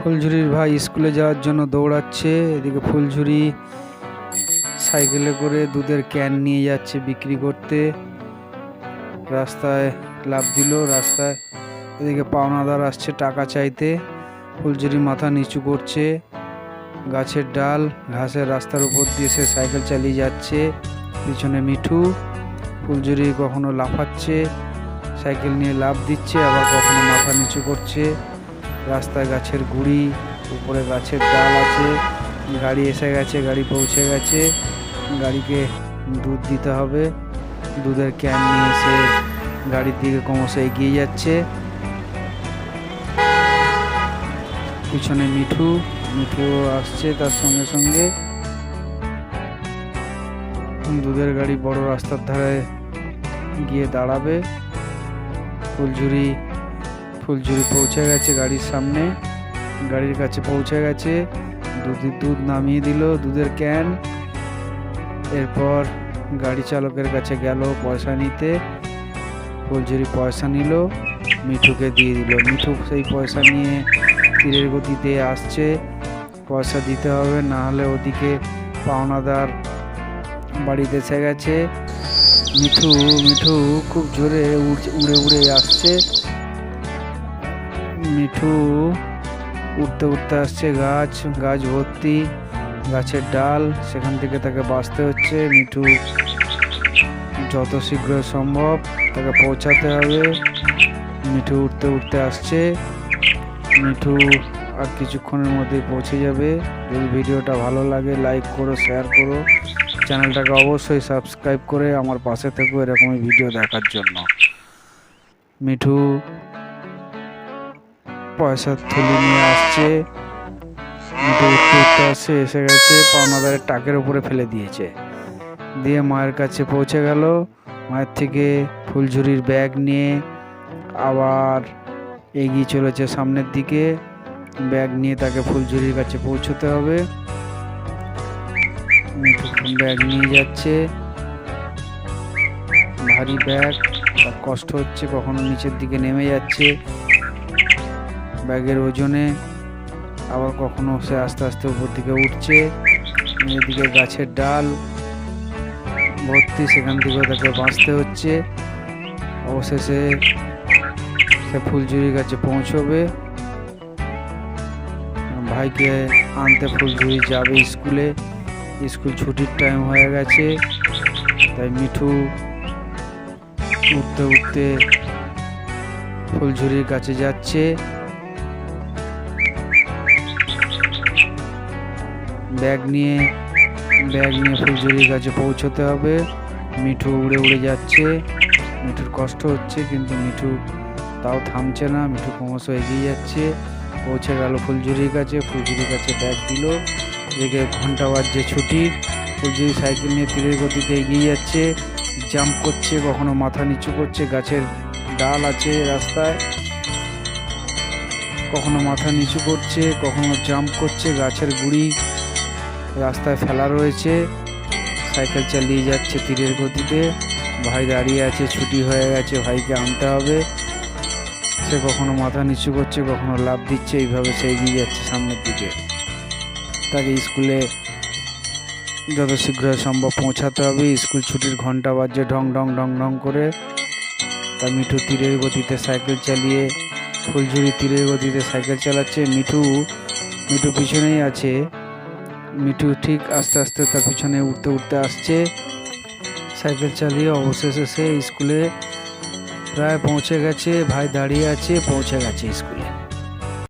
ফুলঝুরির ভাই স্কুলে যাওয়ার জন্য দৌড়াচ্ছে। এদিকে ফুলঝুরি সাইকেলে করে দুধের ক্যান নিয়ে যাচ্ছে বিক্রি করতে। রাস্তায় লাভ দিল, রাস্তায় এদিকে পাওনাদার আসছে টাকা চাইতে। ফুলঝুরি মাথা নিচু করছে, গাছের ডাল, ঘাসের রাস্তার উপর দিয়ে সে সাইকেল চালিয়ে যাচ্ছে, পিছনে মিঠু। ফুলঝুরি কখনো লাফাচ্ছে, সাইকেল নিয়ে লাফ দিচ্ছে, আবার কখনো মাথা নিচু করছে। রাস্তায় গাছের গুড়ি, উপরে গাছের ডাল আছে, গাড়ি এসে গেছে, গাড়ি পৌঁছে গেছে, গাড়িকে দুধ দিতে হবে, দুধের ক্যান নিয়ে এসে গাড়ির দিকে ক্রমশ এগিয়ে যাচ্ছে। পিছনে মিঠু মিঠু আসছে তার সঙ্গে সঙ্গে। দুধের গাড়ি বড় রাস্তার ধারে গিয়ে দাঁড়াবে। ফুলঝুরি ফুলঝুরি পৌঁছে গেছে গাড়ির সামনে। গাড়ির কাছে পৌঁছে গেছে। দুধের দুধ নামিয়ে দিল, দুধের ক্যান। এরপর গাড়ি চালকের কাছে গেল পয়সা নিতে। ফুলঝুরি পয়সা নিল, মিঠুকে দিয়ে দিল। মিঠু সেই পয়সা নিয়ে তীরের গতিতে আসছে। পয়সা দিতে হবে, না হলে ওদিকে পাওনাদার বাড়িতে এসে গেছে। মিঠু মিঠু খুব জোরে উড়- উড়ে আসছে। মিঠু উঠতে উঠতে আসছে গাছ গাছ ভর্তি, গাছের ডাল, সেখান থেকে তাকে বাঁচতে হচ্ছে। মিঠু যত শীঘ্র সম্ভব তাকে পৌঁছাতে হবে। মিঠু উঠতে উঠতে আসছে। মিঠু আর কিছুক্ষণের মধ্যেই পৌঁছে যাবে। যদি ভিডিওটা ভালো লাগে, লাইক করো, শেয়ার করো। চ্যানেলটাকে অবশ্যই সাবস্ক্রাইব করে আমার পাশে থেকো এরকমই ভিডিও দেখার জন্য। মিঠু পয়সার থলি নিয়ে আসছে। আসছে এসে গেছে, পাওনাদারের টাকের উপরে ফেলে দিয়েছে। দিয়ে মায়ের কাছে পৌঁছে গেল। মায়ের থেকে ফুলঝুরির ব্যাগ নিয়ে আবার এগিয়ে চলেছে সামনের দিকে। ব্যাগ নিয়ে তাকে ফুলঝুরির কাছে পৌঁছতে হবে। ব্যাগ নিয়ে যাচ্ছে। ভারী ব্যাগ, কষ্ট হচ্ছে, কখনো নিচের দিকে নেমে যাচ্ছে। ব্যাগের ওজনে আবার কখনো সে আস্তে আস্তে উপর দিকে উঠছে, এদিকে গাছের ডাল, ভর্তি সেখান থেকেও তাকে বাঁচতে হচ্ছে। অবশেষে সে ফুলঝুরির কাছে পৌঁছবে। ভাইকে আনতে ফুলঝুরি যাবে স্কুলে। স্কুল ছুটির টাইম হয়ে গেছে, তাই মিঠু উঠতে উঠতে ফুলঝুরির কাছে যাচ্ছে। ব্যাগ নিয়ে ব্যাগ নিয়ে ফুলঝুরির কাছে পৌঁছতে হবে। মিঠু উড়ে উড়ে যাচ্ছে। মিঠুর কষ্ট হচ্ছে, কিন্তু মিঠু তাও থামছে না। মিঠু ক্রমশ এগিয়ে যাচ্ছে। পৌঁছে গেল ফুলঝুরির কাছে। ফুলঝুরির কাছে ব্যাগ দিল। এদিকে ঘণ্টা বাজছে ছুটি। ফুলঝুরি সাইকেল নিয়ে তীরের গতিতে এগিয়ে যাচ্ছে। জাম্প করছে, কখনো মাথা নিচু করছে, গাছের ডাল আছে রাস্তায়। কখনো মাথা নিচু করছে, কখনো জাম্প করছে, গাছের গুড়ি। রাস্তায় ফেলা রয়েছে। সাইকেল চালিয়ে যাচ্ছে তীরের গতিতে। ভাই দাঁড়িয়ে আছে, ছুটি হয়ে গেছে, ভাইকে আনতে হবে। সে কখনো মাথা নিচু করছে, কখনো লাভ দিচ্ছে, এইভাবে সে এগিয়ে যাচ্ছে সামনের দিকে। তাকে স্কুলে যত শীঘ্র সম্ভব পৌঁছাতে হবে। স্কুল ছুটির ঘণ্টা বাজছে ঢং ঢং ঢং ঢং করে। তা মিঠু তীরের গতিতে সাইকেল চালিয়ে, ফুলঝুরি তীরের গতিতে সাইকেল চালাচ্ছে। মিঠু মিঠু পিছনেই আছে। মিঠু ঠিক আস্তে আস্তে তার পিছনে উঠতে উঠতে আসছে। সাইকেল চালিয়ে অবশেষে সে স্কুলে প্রায় পৌঁছে গেছে, ভাই দাঁড়িয়ে আছে, পৌঁছে গেছে স্কুলে।